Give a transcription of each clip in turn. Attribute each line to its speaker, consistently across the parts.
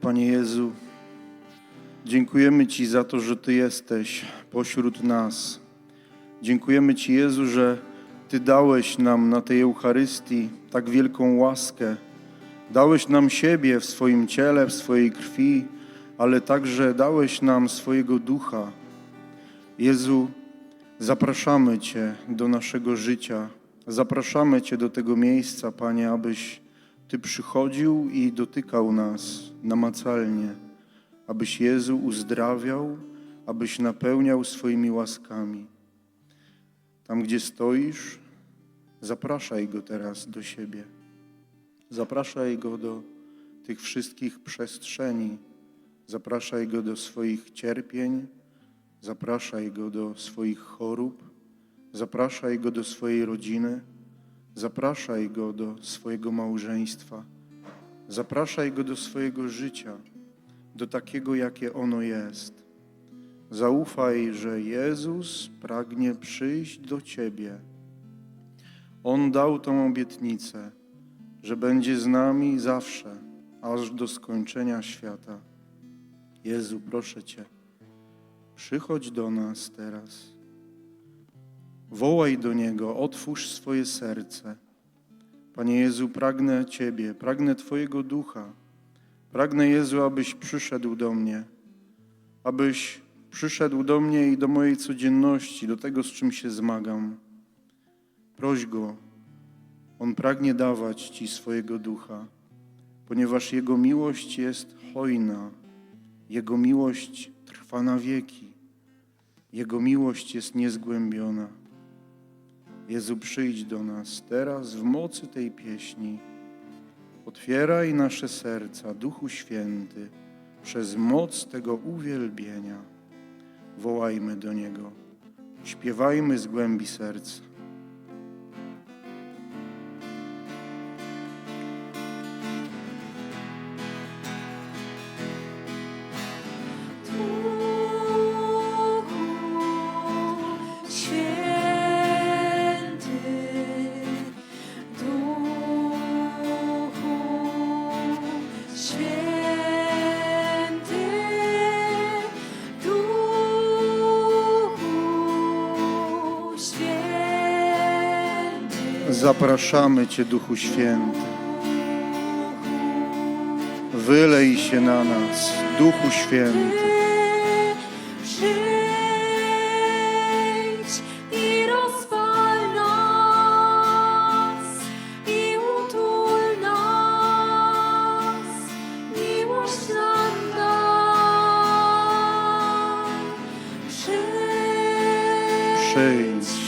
Speaker 1: Panie
Speaker 2: Jezu, dziękujemy Ci za to, że Ty jesteś pośród nas. Dziękujemy Ci, Jezu, że Ty dałeś nam na tej Eucharystii tak wielką łaskę. Dałeś nam siebie w swoim ciele, w swojej krwi, ale także dałeś nam swojego ducha. Jezu, zapraszamy Cię do naszego życia. Zapraszamy Cię do tego miejsca, Panie, abyś Ty przychodził i dotykał nas namacalnie, abyś Jezu uzdrawiał, abyś napełniał swoimi łaskami. Tam, gdzie stoisz, zapraszaj Go teraz do siebie. Zapraszaj Go do tych wszystkich przestrzeni. Zapraszaj Go do swoich cierpień. Zapraszaj Go do swoich chorób. Zapraszaj Go do swojej rodziny. Zapraszaj Go do swojego małżeństwa. Zapraszaj Go do swojego życia, do takiego, jakie ono jest. Zaufaj, że Jezus pragnie przyjść do Ciebie. On dał tą obietnicę, że będzie z nami zawsze, aż do skończenia świata. Jezu, proszę Cię, przychodź do nas teraz. Wołaj do Niego, otwórz swoje serce. Panie Jezu, pragnę Ciebie, pragnę Twojego ducha. Pragnę, Jezu, abyś przyszedł do mnie, abyś przyszedł do mnie i do mojej codzienności, do tego, z czym się zmagam. Proś Go, On pragnie dawać Ci swojego ducha, ponieważ Jego miłość jest hojna, Jego miłość trwa na wieki, Jego miłość jest niezgłębiona. Jezu, przyjdź do nas teraz w mocy tej pieśni. Otwieraj nasze serca, Duchu Święty, przez moc tego uwielbienia. Wołajmy do Niego, śpiewajmy z głębi serca. Zapraszamy Cię, Duchu Święty. Wylej się na nas, Duchu Święty.
Speaker 1: Przyjdź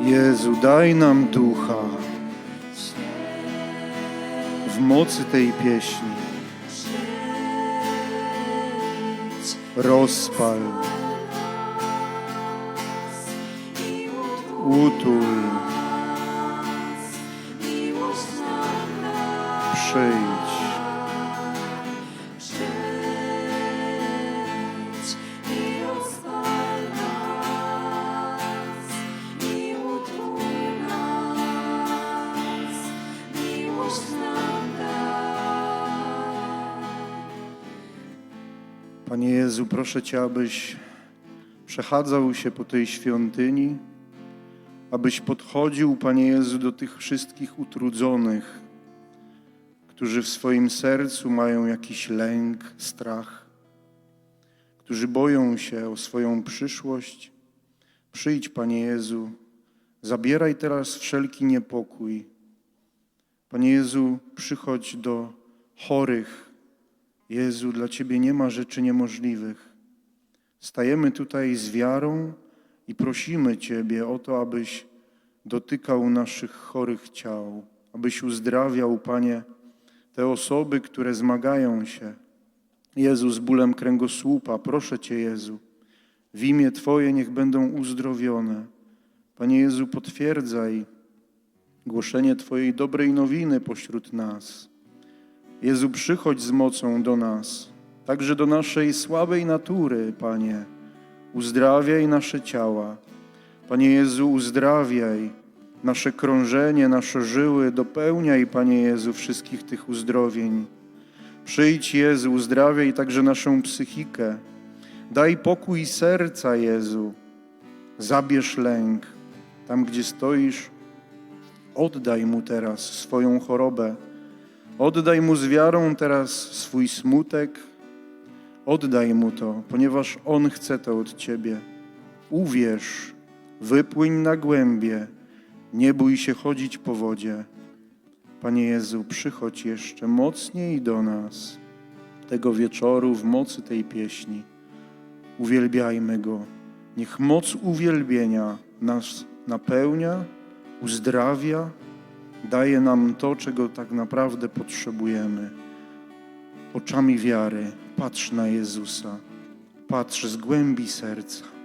Speaker 2: Jezu, daj nam ducha w mocy tej pieśni. Rozpal, utul. Przyjdź proszę Cię, abyś przechadzał się po tej świątyni, abyś podchodził, Panie Jezu, do tych wszystkich utrudzonych, którzy w swoim sercu mają jakiś lęk, strach, którzy boją się o swoją przyszłość. Przyjdź, Panie Jezu, zabieraj teraz wszelki niepokój. Panie Jezu, przychodź do chorych, Jezu, dla Ciebie nie ma rzeczy niemożliwych. Stajemy tutaj z wiarą i prosimy Ciebie o to, abyś dotykał naszych chorych ciał, abyś uzdrawiał, Panie, te osoby, które zmagają się. Jezu, z bólem kręgosłupa, proszę Cię, Jezu, w imię Twoje niech będą uzdrowione. Panie Jezu, potwierdzaj głoszenie Twojej dobrej nowiny pośród nas. Jezu, przychodź z mocą do nas, także do naszej słabej natury, Panie. Uzdrawiaj nasze ciała. Panie Jezu, uzdrawiaj nasze krążenie, nasze żyły, dopełniaj, Panie Jezu, wszystkich tych uzdrowień. Przyjdź, Jezu, uzdrawiaj także naszą psychikę. Daj pokój serca, Jezu. Zabierz lęk. Tam, gdzie stoisz, oddaj Mu teraz swoją chorobę. Oddaj Mu z wiarą teraz swój smutek. Oddaj Mu to, ponieważ On chce to od Ciebie. Uwierz, wypłyń na głębie, nie bój się chodzić po wodzie. Panie Jezu, przychodź jeszcze mocniej do nas tego wieczoru w mocy tej pieśni. Uwielbiajmy Go. Niech moc uwielbienia nas napełnia, uzdrawia, daje nam to, czego tak naprawdę potrzebujemy. Oczami wiary patrz na Jezusa, patrz z głębi serca.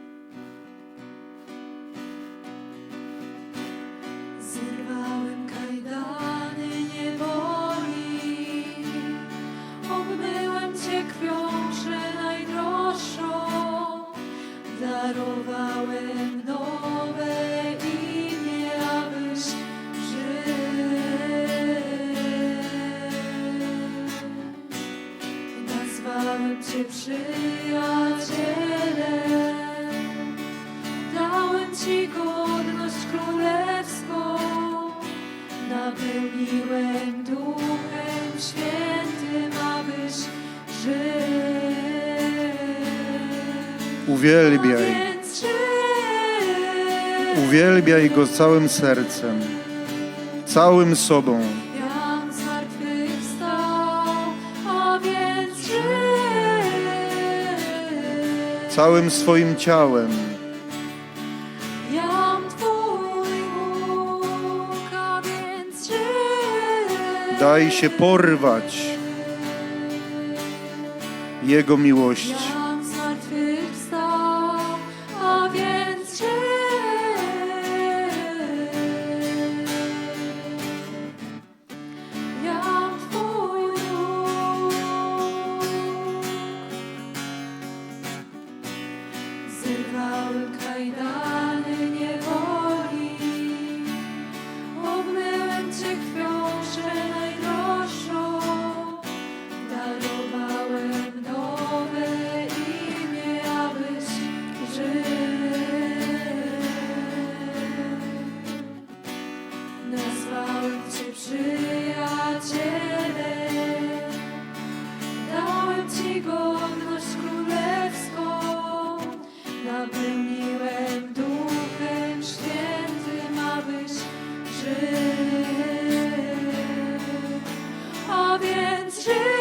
Speaker 2: Uwielbiaj, uwielbiaj Go całym sercem, całym sobą. Całym swoim ciałem. Daj się porwać Jego miłości.
Speaker 1: kral kayda więc żyj.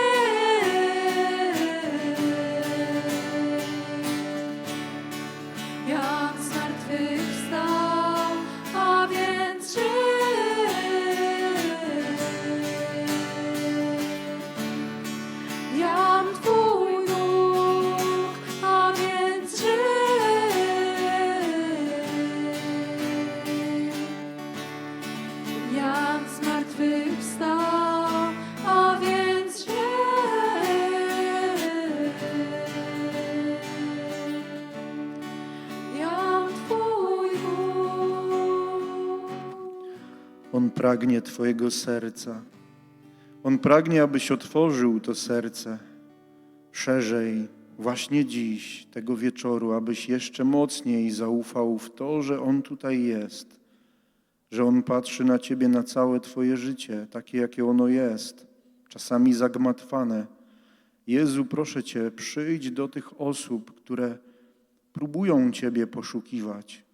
Speaker 2: On pragnie Twojego serca. On pragnie, abyś otworzył to serce szerzej, właśnie dziś, tego wieczoru, abyś jeszcze mocniej zaufał w to, że On tutaj jest, że On patrzy na Ciebie, na całe Twoje życie, takie jakie ono jest, czasami zagmatwane. Jezu, proszę Cię, przyjdź do tych osób, które próbują Ciebie poszukiwać,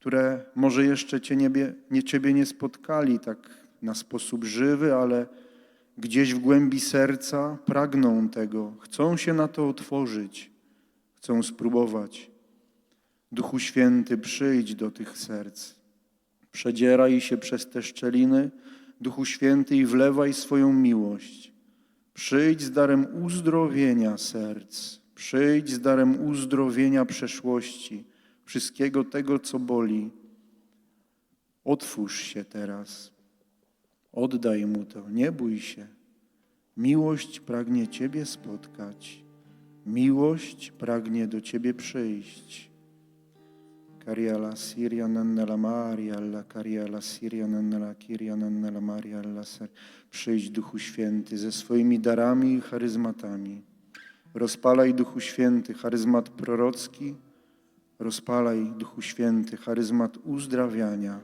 Speaker 2: które może jeszcze cię nie, Ciebie nie spotkali tak na sposób żywy, ale gdzieś w głębi serca pragną tego, chcą się na to otworzyć, chcą spróbować. Duchu Święty, przyjdź do tych serc. Przedzieraj się przez te szczeliny, Duchu Święty, i wlewaj swoją miłość. Przyjdź z darem uzdrowienia serc. Przyjdź z darem uzdrowienia przeszłości, wszystkiego tego, co boli. Otwórz się teraz. Oddaj mu to, nie bój się. Miłość pragnie Ciebie spotkać. Miłość pragnie do Ciebie przyjść. Caria la Siria Maria, la Caria la Siria nannela Kiria Maria, la Ser. Przyjdź Duchu Święty ze swoimi darami i charyzmatami. Rozpalaj Duchu Święty charyzmat prorocki, rozpalaj Duchu Święty charyzmat uzdrawiania.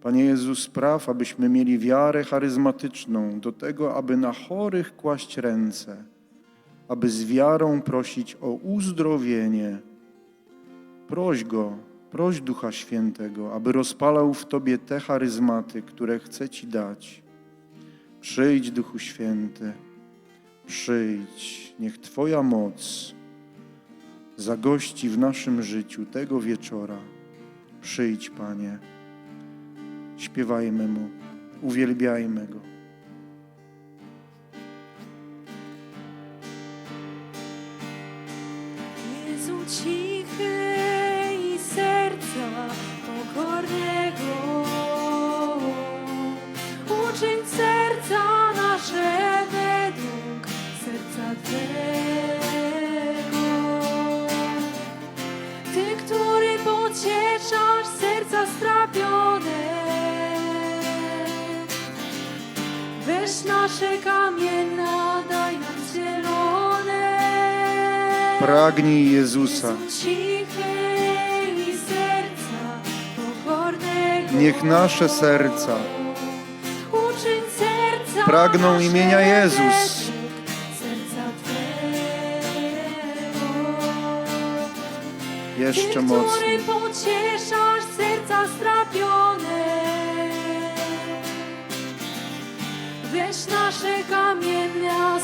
Speaker 2: Panie Jezu, spraw, abyśmy mieli wiarę charyzmatyczną do tego, aby na chorych kłaść ręce, aby z wiarą prosić o uzdrowienie. Proś Go, proś Ducha Świętego, aby rozpalał w Tobie te charyzmaty, które chce Ci dać. Przyjdź, Duchu Święty, przyjdź, niech Twoja moc zagości w naszym życiu tego wieczora. Przyjdź, Panie. Śpiewajmy Mu, uwielbiajmy Go.
Speaker 1: Jezu cichy i serca pokornego.
Speaker 2: Pragnij Jezusa. Niech nasze serca pragną imienia Jezus. Jeszcze mocniej.
Speaker 1: pocieszasz serca strapione. Weź nasze kamienia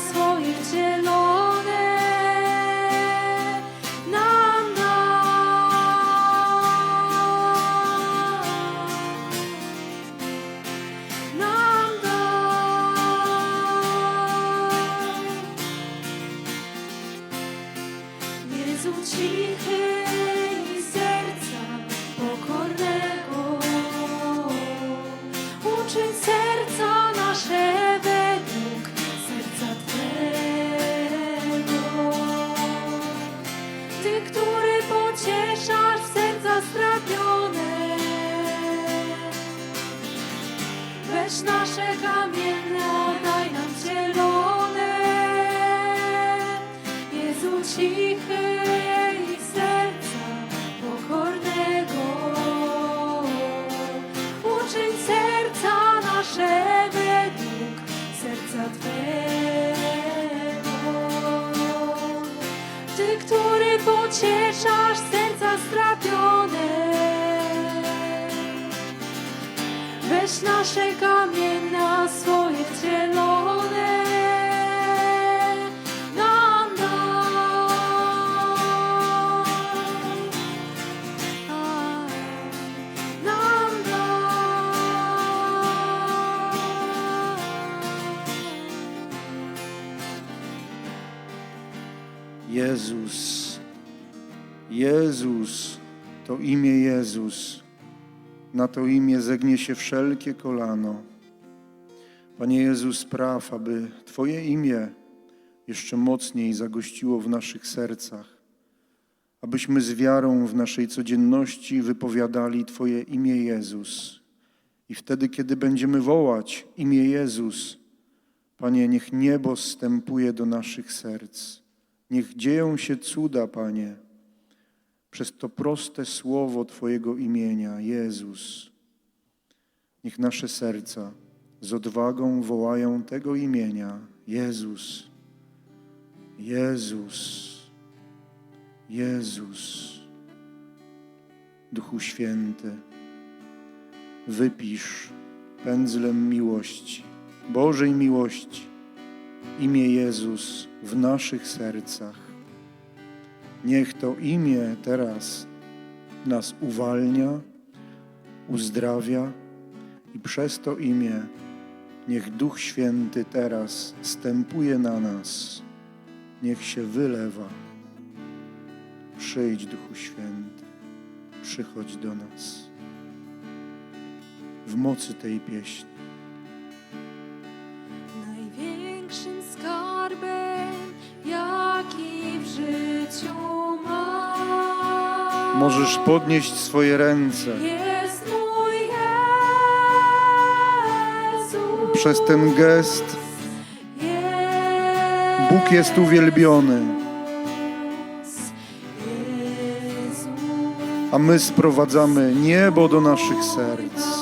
Speaker 1: Ty, który pocieszasz serca strapione. Weź nasze kamienia swoje zielone.
Speaker 2: Jezus, Jezus, to imię Jezus. Na to imię zegnie się wszelkie kolano. Panie Jezu, spraw, aby Twoje imię jeszcze mocniej zagościło w naszych sercach, abyśmy z wiarą w naszej codzienności wypowiadali Twoje imię Jezus
Speaker 1: I wtedy, kiedy będziemy wołać imię Jezus, Panie, niech niebo zstępuje do naszych serc. Niech dzieją się cuda, Panie, przez to proste słowo Twojego imienia, Jezus. Niech nasze serca z odwagą wołają tego imienia, Jezus, Jezus, Jezus. Duchu Święty, wypisz pędzlem miłości, Bożej miłości, imię Jezus w naszych sercach. Niech to imię teraz nas uwalnia, uzdrawia i przez to imię niech Duch Święty teraz stępuje na nas, niech się wylewa. Przyjdź, Duchu Święty, przychodź do nas w mocy tej pieśni. Możesz podnieść swoje ręce. Przez ten gest. Bóg jest uwielbiony, a my sprowadzamy niebo do naszych serc.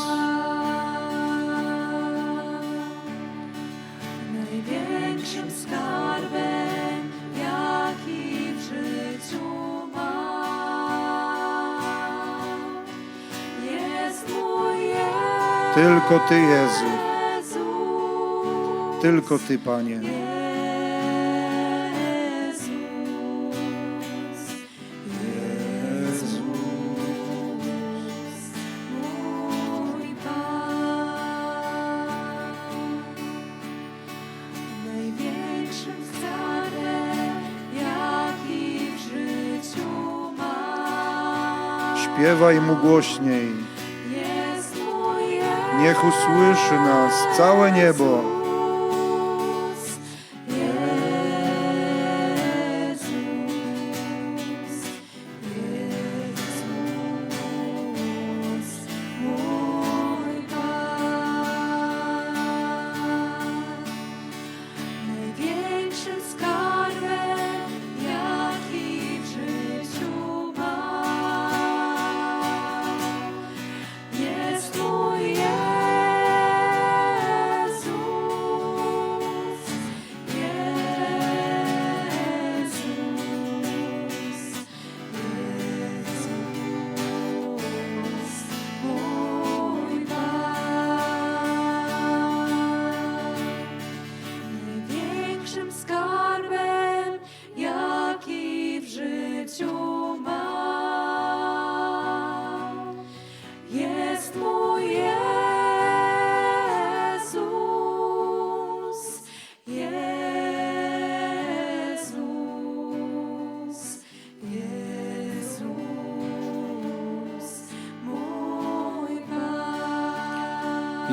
Speaker 1: Tylko Ty, Jezu, tylko Ty, Panie. Śpiewaj Mu głośniej. Niech usłyszy nas całe niebo.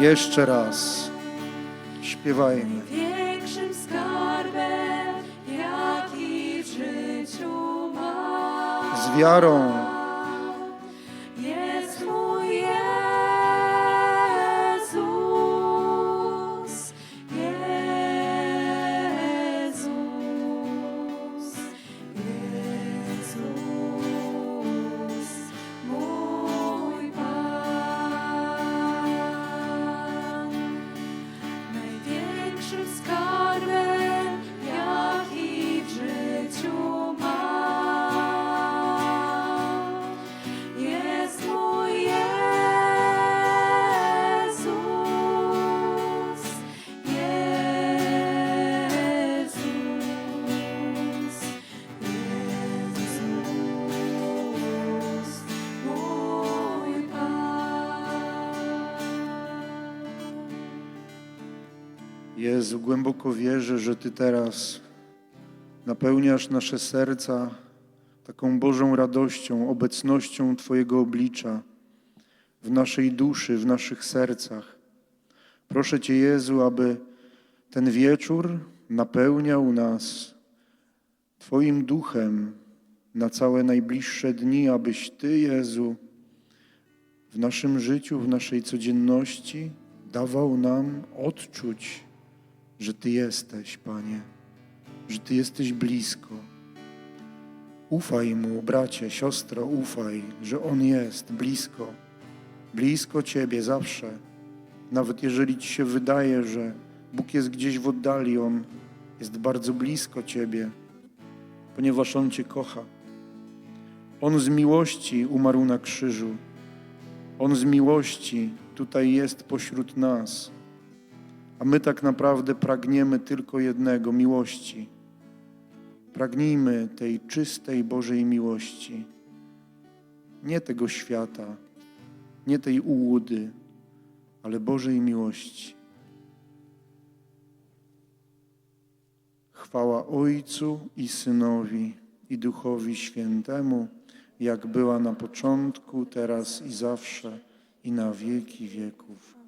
Speaker 1: Jeszcze raz. Śpiewajmy.
Speaker 2: Największym skarbem, jaki w życiu mam,
Speaker 1: Z wiarą. Jezu, głęboko wierzę, że Ty teraz napełniasz nasze serca taką Bożą radością, obecnością Twojego oblicza w naszej duszy, w naszych sercach. Proszę Cię, Jezu, aby ten wieczór napełniał nas Twoim duchem na całe najbliższe dni, abyś Ty, Jezu,
Speaker 2: w naszym życiu, w naszej codzienności dawał nam odczuć, że Ty jesteś, Panie, że Ty jesteś blisko. Ufaj Mu, bracie, siostro, ufaj, że On jest blisko, blisko Ciebie zawsze. Nawet jeżeli Ci się wydaje, że Bóg jest gdzieś w oddali, On jest bardzo blisko Ciebie, ponieważ On Cię kocha. On z miłości umarł na krzyżu. On z miłości tutaj jest pośród nas. A my tak naprawdę pragniemy tylko jednego miłości. Pragnijmy tej czystej Bożej miłości. Nie tego świata, nie tej ułudy, ale Bożej miłości. Chwała Ojcu i Synowi i Duchowi Świętemu, jak była na początku, teraz i zawsze, i na wieki wieków.